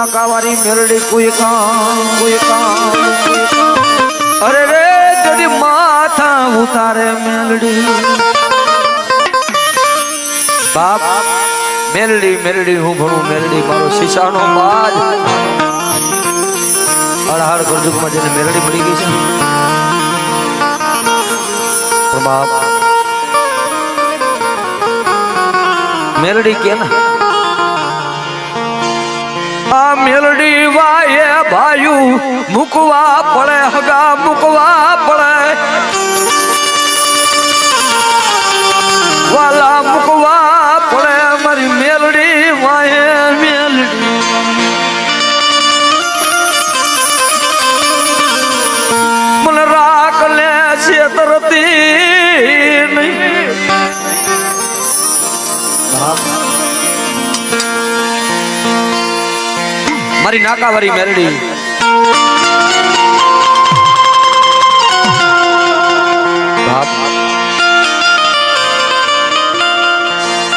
મારી નાકાવારી મેરડી કોઈ કામ કોઈ કામ. અરે રે, જડી માથા ઉતારે મેલડી બાપ મેલડી મેલડી હું ભણું મેલડી મારો શીશાનો બાજ અડહાડ ગરજુકમાં જેને મેલડી મળી ગઈ છે. બાપ મેલડી કે ને આ મેલડી વાયે ભાયુ મૂકવા પડે, હગા મૂકવા પડે. વાલા મૂકવા પડે, મારી મેલડી વાયે મેલડી. મને રાખ લે છે તરતી નહીં મારી નાકાવારી મેરડી.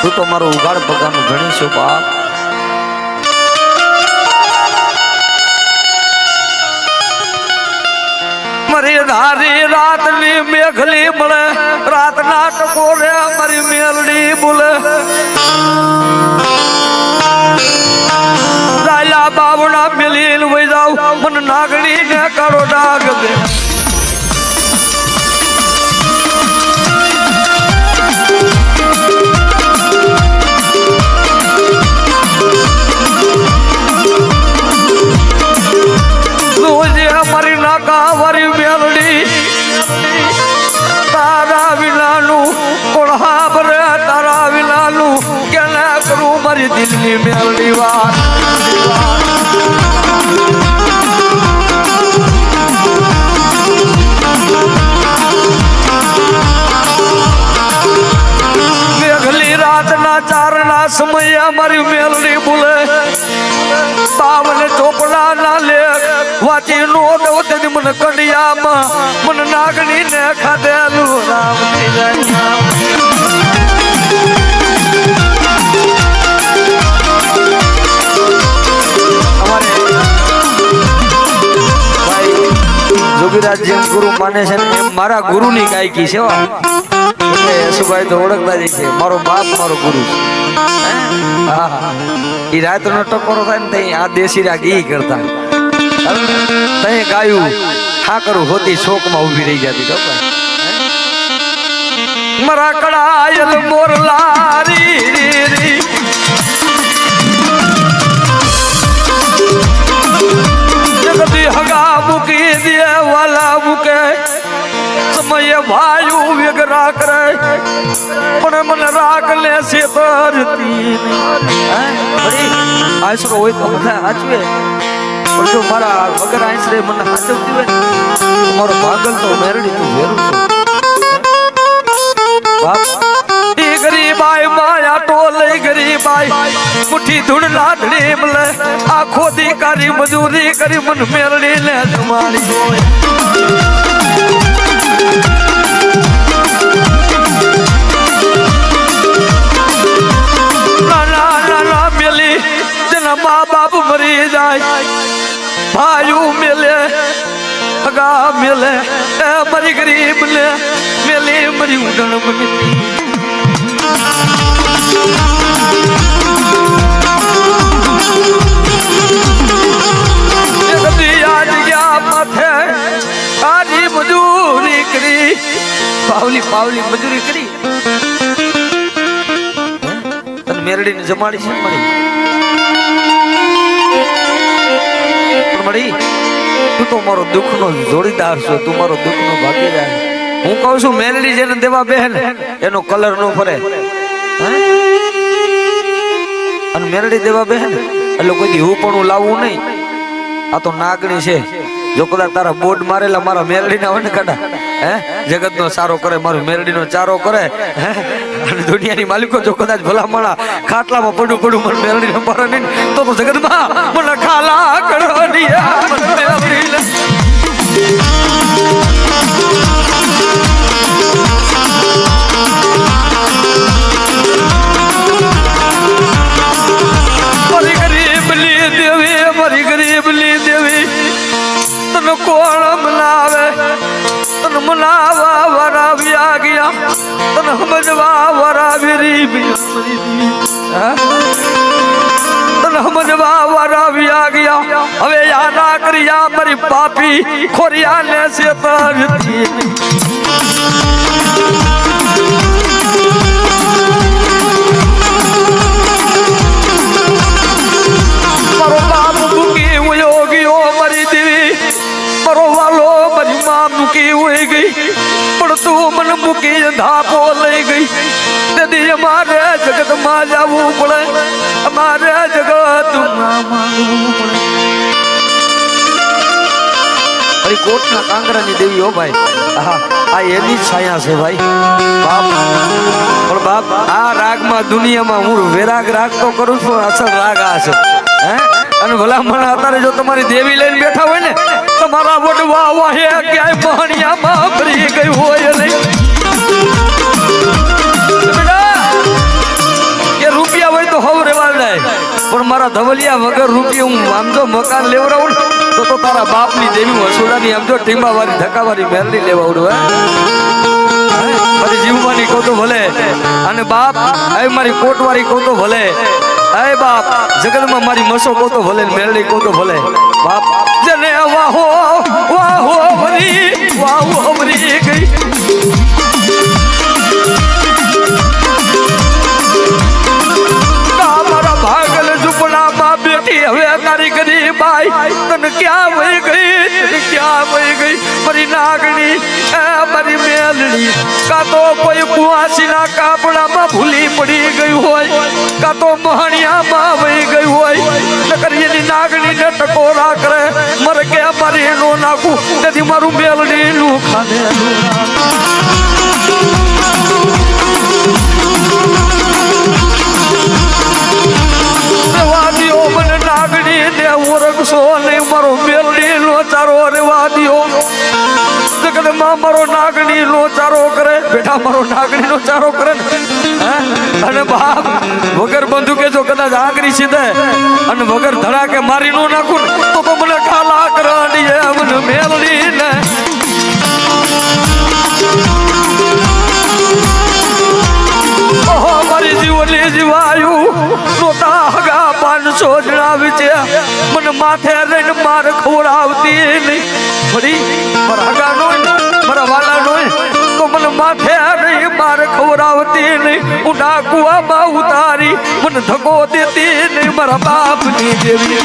તું તો મારું ઉગાડ પગાનું ભણી છો, બાપ. મારી ધારી રાતની મેઘલી મળે, રાતના ટકોરે મારી મેલડી બોલે. રાયલા બાવડા મિલીન વઈ જાવ મન નાગણી ને કરો ડાગ દે અમારી નાકા વારી મેલડી. તારા વિનાનું કોળહા ભરે તારા મારી ચારના સમયે અમારી મેલડી બોલે બાવન ચોપડા ના લે, વાંચી નો દઉં તેની મને કડિયામાં, મને નાગણી ને ખાધેલું. રામ જેમ ગુરુ માને છે ને એમ મારા ગુરુની ગાયકી છે. એટલે તો ઓળખતા જ છે. મારો બાપ, મારો ગુરુ છે. ઈ રાતનો ટકોરો થાય ને તઈ આ દેશી રાગ ઈ કરતા. તઈ ગાયું હા કરું હોતી શોકમાં ઊભી રહી જતી, તો મરા કડાયલ મોરલા પણ મને રાગ લે છે તરતી આશરો હોય તો બધા હાચવે. પણ જો મારા વગર આશરે મને હાચવતી હોય ને મારો ભાગલ તો મેરડી તું વેરું છું. બાપ ગરીબાઈ આખો દી મજૂરી કરી મન મેરડી ને જમાડી મા બાપ મરી જાય, ભાઈઓ મેલે અગા મેલે, એ મરી ગરીબ ને મેલી, મરી ઉડણ મજૂરી કરી, પાવલી પાવલી મજૂરી કરી. તને મેરડીને જમાડી છે મળી મળી તું તો મારો દુઃખનો જોડીદાર છો, તું મારો દુઃખનો ભાગીદાર. હું કહું છું, મેલડી જેને દેવા બેન એનો કલર નો ફરે? અને મેલડી દેવા બેન એટલે કોઈ હું પણ લાવવું નહીં. આ તો નાગણી છે. જો કદાચ તારા બોર્ડ મારેલા મારા મેલડી ના હોય ને કાઢા હે? જગત નો સારો કરે, મારું મેરડીનો ચારો કરે, હે? અને દુનિયાની માલિકો જો કદાચ ભલામણા ખાટલામાં પડું પડું મને મેરડી મારે નહીં, તો જગતમાં મને ખાલા આ મન હમજવા વરાવી તન હમજવા વરાવી આ ગયા. હવે યાદા કર્યા મારી પાપી ખોરિયા ને શેતર મૂકી ગઈ. પણ તું મને મૂકી જગતમાં જવું પડે, અમારે જગતમાં માનવું પડે. અરે, કોટના કાંગરાની દેવી હો ભાઈ. આ એની છાયા છે ભાઈ. બાપ. પણ બાપ, આ રાગમાં દુનિયામાં હું વેરાગ રાગ તો કરું છું અસલ રાગ આ છે. હે? અને ભલામણ અત્યારે જો તમારી દેવી લઈને બેઠા હોય ને તમારા વડવા વાહે ક્યાંય પાણીયામાં ભરી ગયું હોય નહીં જાય. પણ મારા ધવલિયા વગર રૂપિયા હું જો મકાન લેવડાવું તો તો તારા બાપની દેવી વસુડાની આમ જો ટીંબાવાળી, ધક્કાવાળી મેલડી લેવાડું હે? મારી જીવવાની કહું તો ભલે. અને બાપ હવે મારી કોટવાળી કહું તો ભલે. હે બાપ જગતમાં મારી મસો કહું તો ભલે ને મેલડી કહું તો ભલે. બાપ, જને વાહો વાહો વરી વાહો ગઈ. ક્યાં વહી ગઈ? મારી નાગણી, એ મારી મેલડી. કા તો કોઈ કુવાસીના કાપડામાં ભૂલી પડી ગઈ હોય, કા તો મહણિયામાં વહી ગઈ હોય. નકર એની નાગણીને ટકોરા કરે. મરે કે મારી નો નાખું? તેથી મારું મેલડીનું ખાધેલું રેવાદીઓ મને નાગણી ને ઓળખશો નહીં, મારો જગતમાં મારો નાગણી નો ચારો કરે. બેટા, મારો નાગણી નો. ચારો કરે અને બાપ, વગર બંદૂકે જો કદાચ આગરી સીધે અને વગર ધડાકે મારી નો નાખું તો મને ખાલા કરવાની મને મેલડી જીવની જીવાયું. નોતા હગા પાંચસો જણાવી છે. મને માથે લઈને માર ખવડાવતી નહીં. ફરી મારા હગા નો, મારા વાલા તો મને માથે રહી માર ખવડાવતી નહીં. હું ડાકુઆમાં ઉતારી મને ધકો દેતી નહીં. મારા બાપની દેવી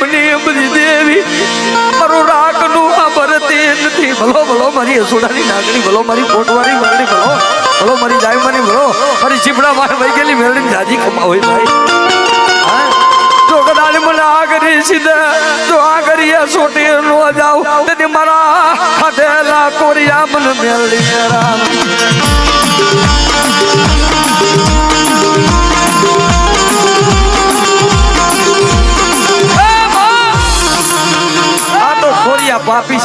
બની આ ભરતી નથી. ભલો ભલો, મારી અસુડાની નાગણી, ભલો, મારી કોટવારી મારણી ભલો ભલો, મારી જાયમાની ભલો, મારી ચીપડા મારે વહી ગયેલી મેળડી જાજી ખમા ભાઈ? જો મને આગરી સીધે, જો આગરી સોટી નો મારા કોરિયા મને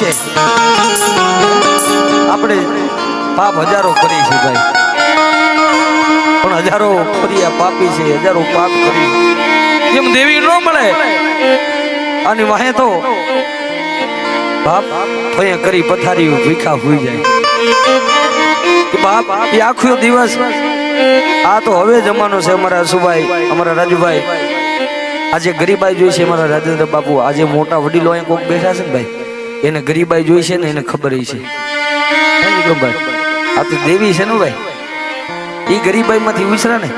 છે. આપણે પાપ હજારો કરી છે ભાઈ. પણ હજારો ખોરિયા પાપી છે, હજારો પાપ કરી. એમ દેવી ન મળે. અને વાહે તો બાપ ભય કરી પથારી ભીખા હોઈ જાય. બાપ, એ આખો દિવસ આ તો હવે જમાનો છે અમારા હસુભાઈ, અમારા રાજુભાઈ. આજે ગરીબાઈ જોઈ છે, અમારા રાજેન્દ્ર બાપુ. આજે મોટા વડીલો અહીં કોક બેઠા છે ને ભાઈ? એને ગરીબાઈ જોઈ છે ને એને ખબર છે. આ તો દેવી છે ને ભાઈ? એ ગરીબાઈ માંથી ઉછરા ને.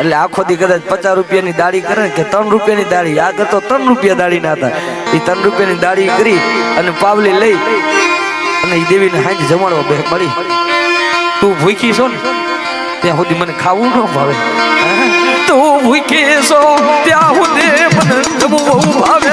એટલે આખો દી કદાચ પચાસ રૂપિયાની દાડી કરે કે ત્રણ રૂપિયાની દાડી આગળ તો ત્રણ રૂપિયા દાડી ના હતા. એ ત્રણ રૂપિયાની દાડી કરી અને પાવલી લઈ અને એ દેવીને હાંજ જમાડવા બે મળી તું ભૂખી છો ને ત્યાં સુધી મને ખાવું ન ભાવે? તું ભૂખી છો ત્યાં સુધી મને જમવું ભાવે.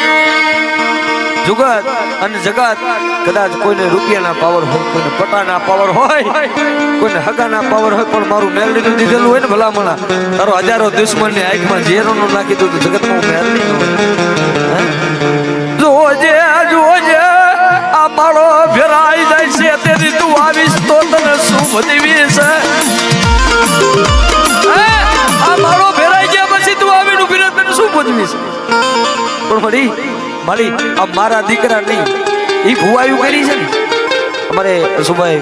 જુગત અને જગત કદાચ કોઈને રૂપિયાના પાવર હોય, કોઈને પટાના પાવર હોય, કોઈને હગાના પાવર હોય, પણ મારું મેલડીનું દીધેલું હોય ને ભલામણા તારો હજારો દુશ્મનની આંખમાં ઝેરોનું નાખી દઉં જગતમાં મેલડી? જોજે જોજે, આ માળો ફેરાઈ જાય છે, તેથી તું આવીશ તો તને શુભ દીવીશ હે? આ માળો ફેરાઈ ગયા પછી તું આવીને તને શું પૂછવીશ પણ મળી મળી આ મારા દીકરા નહીં એ ભુવાયું કરી છે ને? અમારે સુભાઈ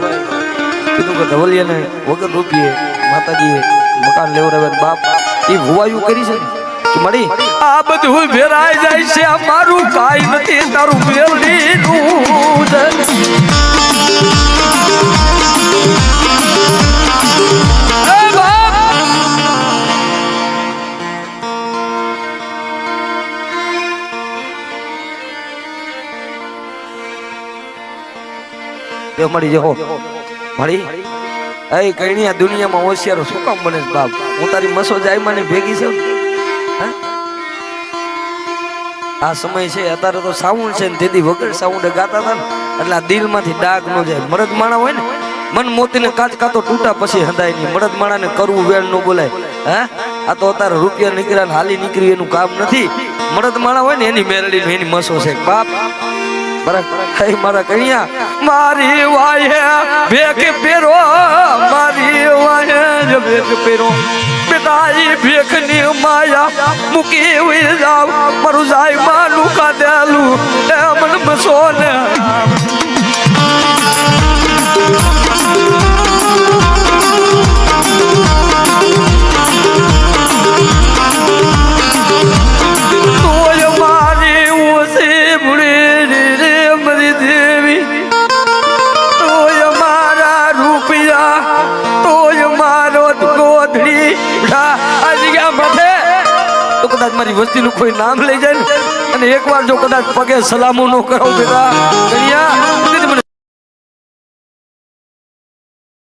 કીધું કે ધવલિયાને વગર રૂપિયે માતાજીએ મકાન લેવડાવે બાપ એ ભુવાયું કરી છે ને? મળી આ બધું ભેરાઈ જાય છે મારું કાઈ નથી, તારું મેળડીનું એ મળી જહો મળી એ કઈની આ દુનિયામાં હોશિયારો શું કામ બને બાપ? હું તારી મસો જાય મને ભેગી છે? આ સમય છે, અત્યારે તો સાઉન્ડ છે ને તેથી વગર સાઉન્ડ ગાતા હતા ને, એટલે આ દિલમાંથી ડાઘ ન જાય. મરદ માણા હોય ને, મન મોતીને કાચ કાતો તૂટા પછી હંધાય નહીં. મરદ માણાને કરવું વેળ ન બોલાય. હે? આ તો અત્યારે રૂપિયા નીકળ્યા ને હાલી નીકળી એનું કામ નથી. મરદ માણા હોય ને, એની મેરડી એની મસો છે. બાપ હે મારા કન્યા મારી વાહે ભેખ પેરો મારી વાહે જ ભેખ પેરો બેટા ઈ ભેખની માયા મૂકી હોય જાવ મારું જાય માનું કાદેલું એ મન બસો ને કદાચ મારી વસ્તીનું કોઈ નામ લઈ જાય ને, અને એકવાર જો કદાચ પગે સલામો ન કરાવ બેટા